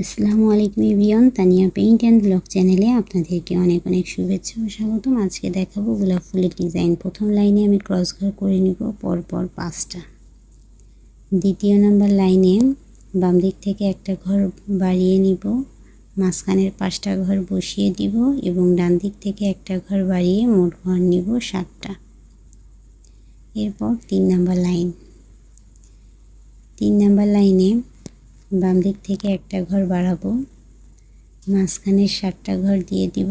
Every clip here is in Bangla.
আসসালামু আলাইকুম এভিয়ন তানিয়া পেইন্ট অ্যান্ড ব্লগ চ্যানেলে আপনাদেরকে অনেক অনেক শুভেচ্ছা ও স্বাগতম। আজকে দেখাবো গোলাপ ফুলের ডিজাইন। প্রথম লাইনে আমি ক্রস ঘর করে নিব, পরপর পাঁচটা। দ্বিতীয় নাম্বার লাইনে বাম দিক থেকে একটা ঘর বাড়িয়ে নিব, মাঝখানের পাঁচটা ঘর বসিয়ে দিব এবং ডান দিক থেকে একটা ঘর বাড়িয়ে মোট ঘর নিব সাতটা। এরপর তিন নাম্বার লাইন। তিন নাম্বার লাইনে বাম দিক থেকে একটা ঘর বাড়াবো। মাঝখানে সাতটা ঘর দিয়ে দিব।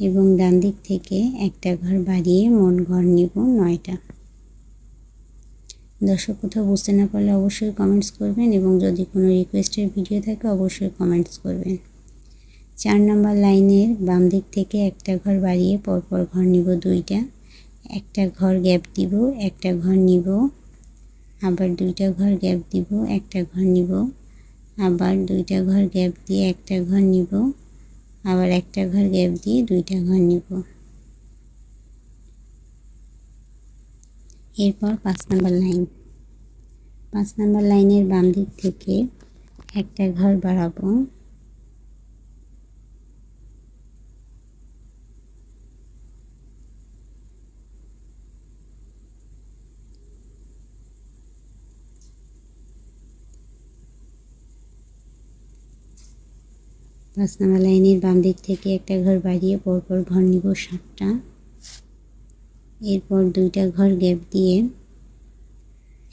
এবং ডান দিক থেকে একটা ঘর বাড়িয়ে মোট ঘর নিব নয়টা। দর্শক কোথাও বুঝতে না পারলে অবশ্যই কমেন্টস করবেন এবং যদি কোনো রিকোয়েস্টের ভিডিও থাকে অবশ্যই কমেন্টস করবেন। চার নম্বর লাইনের বাম দিক থেকে একটা ঘর বাড়িয়ে পরপর ঘর নিব দুইটা। একটা ঘর গ্যাপ দিব, একটা ঘর নিব আবার দুইটা ঘর গ্যাপ দিব, একটা ঘর নিব। আবার দুইটা ঘর গ্যাপ দিয়ে একটা ঘর নিব। আবার একটা ঘর গ্যাপ দিয়ে দুইটা ঘর নিব। এরপর পাঁচ নাম্বার লাইন। পাঁচ নাম্বার লাইনের বাম দিক থেকে একটা ঘর বাড়াবো। পাঁচ নাম্বার লাইনের বাম দিক থেকে একটা ঘর বাড়িয়ে পরপর ঘর নিব সাতটা। এরপর দুইটা ঘর গ্যাপ দিয়ে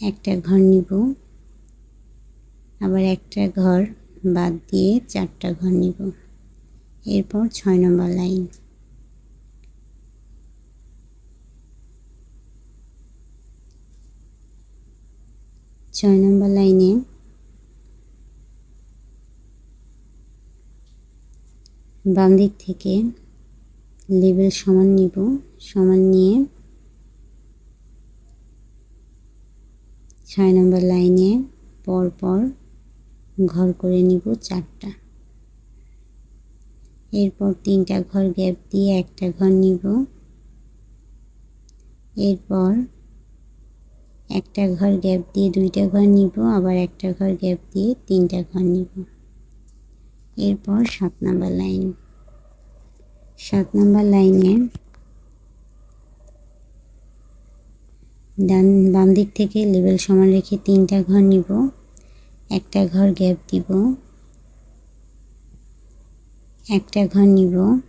একটা ঘর নিব। আবার একটা ঘর বাদ দিয়ে চারটা ঘর নিব। এরপর ছয় নম্বর লাইন। ছয় নম্বর লাইনে বাম দিক থেকে লেবেল সমান নিব, সমান নিয়ে ছয় নম্বর লাইনে পর পর ঘর করে নিব চারটা। এরপর তিনটা ঘর গ্যাপ দিয়ে একটা ঘর নিব। এরপর একটা ঘর গ্যাপ দিয়ে দুইটা ঘর নিব, আবার একটা ঘর গ্যাপ দিয়ে তিনটা ঘর নিব। এরপর সাত নাম্বার লাইন। সাত নাম্বার লাইনে ডান, বাম দিক থেকে লেবেল সমান রেখে তিনটা ঘর নিব। একটা ঘর গ্যাপ দিব। একটা ঘর নিব।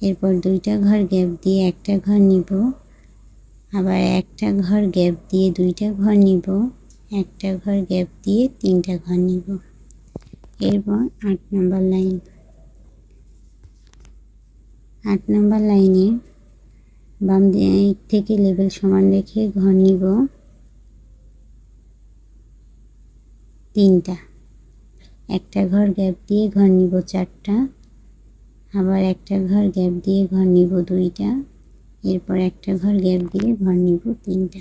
এরপর দুইটা ঘর গ্যাপ দিয়ে একটা ঘর নিব। আবার একটা ঘর গ্যাপ দিয়ে দুইটা ঘর নিব। একটা ঘর গ্যাপ দিয়ে তিনটা ঘর নিব। এরপর আট নম্বর লাইন। আট নম্বর লাইনে বাম দিক থেকে লেবেল সমান রেখে ঘর নিব তিনটা। একটা ঘর গ্যাপ দিয়ে ঘর নিব চারটা। আবার একটা ঘর গ্যাপ দিয়ে ঘর নিব দুইটা। এরপর একটা ঘর গ্যাপ দিয়ে ঘর নিব তিনটা।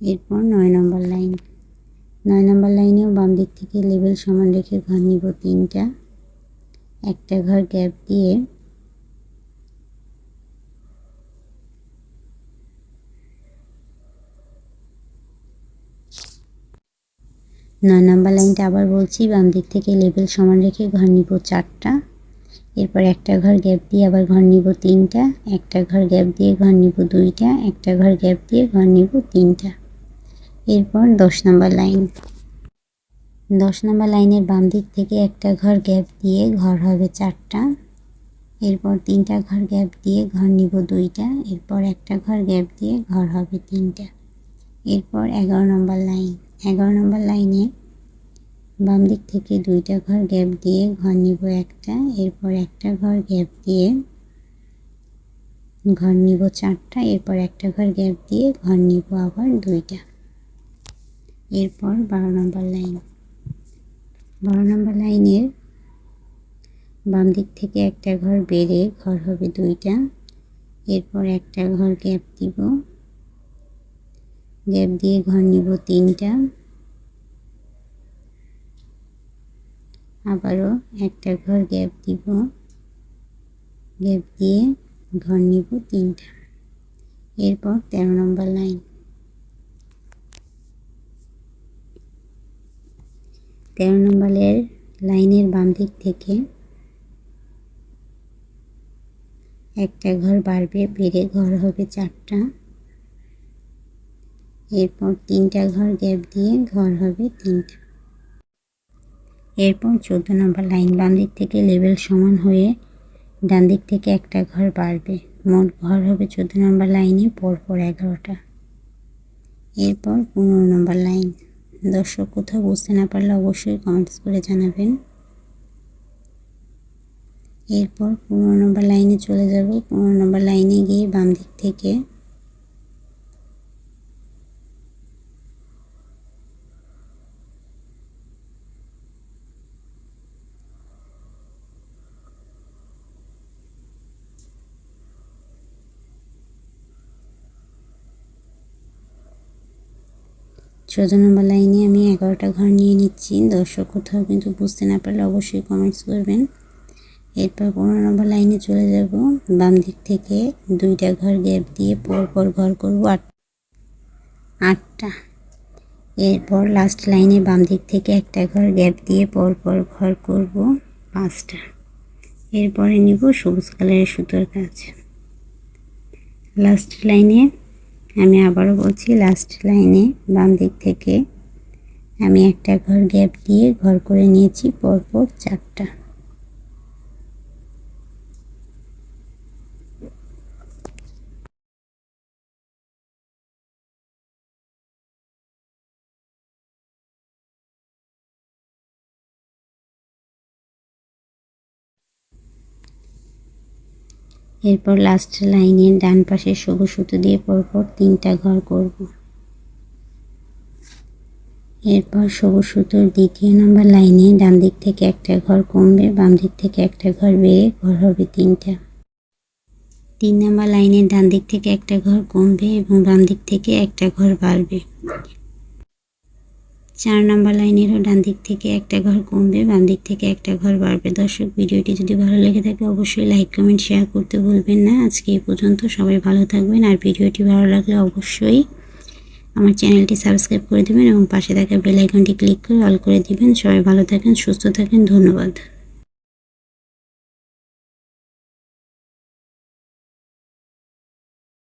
এরপর নয় নম্বর লাইন। নয় নম্বর লাইনেও বাম দিক থেকে লেবেল সমান রেখে ঘর নিব তিনটা। একটা ঘর গ্যাপ দিয়ে নয় নম্বর লাইনটা আবার বলছি, বাম দিক থেকে লেবেল সমান রেখে ঘর নিব চারটা। এরপর একটা ঘর গ্যাপ দিয়ে আবার ঘর নিব তিনটা। একটা ঘর গ্যাপ দিয়ে ঘর নিব দুইটা। একটা ঘর গ্যাপ দিয়ে ঘর নিব তিনটা। এরপর দশ নম্বর লাইন। দশ নম্বর লাইনের বাম দিক থেকে একটা ঘর গ্যাপ দিয়ে ঘর হবে চারটা। এরপর তিনটা ঘর গ্যাপ দিয়ে ঘর নিব দুইটা। এরপর একটা ঘর গ্যাপ দিয়ে ঘর হবে তিনটা। এরপর এগারো নম্বর লাইন। এগারো নম্বর লাইনে বাম দিক থেকে দুইটা ঘর গ্যাপ দিয়ে ঘর নিব একটা। এরপর একটা ঘর গ্যাপ দিয়ে ঘর নিব চারটা। এরপর একটা ঘর গ্যাপ দিয়ে ঘর নিব আবার দুইটা। এরপর বারো নম্বর লাইন। বারো নম্বর লাইনের বাম দিক থেকে একটা ঘর বেড়ে ঘর হবে দুইটা। এরপর একটা ঘর গ্যাপ দিব। গ্যাপ দিয়ে ঘর নিব তিনটা। আবারও একটা ঘর গ্যাপ দিব। গ্যাপ দিয়ে ঘর নিব তিনটা। এরপর তেরো নম্বর লাইন। তেরো নম্বরের লাইনের বাম দিক থেকে একটা ঘর বাড়বে বেড়ে ঘর হবে চারটা। এরপর তিনটা ঘর গ্যাপ দিয়ে ঘর হবে তিনটা। এরপর চোদ্দ নম্বর লাইন বাম দিক থেকে লেভেল সমান হয়ে ডান দিক থেকে একটা ঘর বাড়বে মোট ঘর হবে চোদ্দ নম্বর লাইনে পরপর এগারোটা। এরপর পনেরো নম্বর লাইন। দর্শক কোথাও বুঝতে না পারলে অবশ্যই কমেন্টস করে জানাবেন। এরপর পনেরো নম্বর লাইনে চলে যাব। পনেরো নম্বর লাইনে গিয়ে বাম দিক থেকে চোদ্দ নম্বর লাইনে আমি এগারোটা ঘর নিয়ে নিচ্ছি। দর্শক কোথাও কিন্তু বুঝতে না পারলে অবশ্যই কমেন্টস করবেন। এরপর পনেরো নম্বর লাইনে চলে যাব। বাম দিক থেকে দুইটা ঘর গ্যাপ দিয়ে পর পর ঘর করব আট, আটটা। এরপর লাস্ট লাইনে বাম দিক থেকে একটা ঘর গ্যাপ দিয়ে পর পর ঘর করব পাঁচটা। এরপরে নিব সবুজ কালারের সুতোর কাজ। লাস্ট লাইনে আমি আবারও বলছি লাস্ট লাইনে বাম দিক থেকে আমি একটা ঘর গ্যাপ দিয়ে ঘর করে নিয়েছি, পরপর চারটা। এরপর লাস্ট লাইনের ডান পাশে সবুজ সুতো দিয়ে পরপর তিনটা ঘর করব। এরপর সবুজ সুতোর দ্বিতীয় নম্বর লাইনে ডান দিক থেকে একটা ঘর কমবে, বাম দিক থেকে একটা ঘর বেড়ে ঘর হবে তিনটা। তিন নম্বর লাইনের ডান দিক থেকে একটা ঘর কমবে এবং বাম দিক থেকে একটা ঘর বাড়বে। চার নাম্বার লাইনেরও ডান দিক থেকে একটা ঘর কমবে, বাম দিক থেকে একটা ঘর বাড়বে। দর্শক, ভিডিওটি যদি ভালো লেগে থাকে, অবশ্যই লাইক, কমেন্ট, শেয়ার করতে ভুলবেন না। আজকে এই পর্যন্ত সবাই ভালো থাকবেন। আর ভিডিওটি ভালো লাগলে অবশ্যই আমার চ্যানেলটি সাবস্ক্রাইব করে দেবেন এবং পাশে থাকা বেল আইকনটি ক্লিক করে অল করে দিবেন। সবাই ভালো থাকেন, সুস্থ থাকেন। ধন্যবাদ।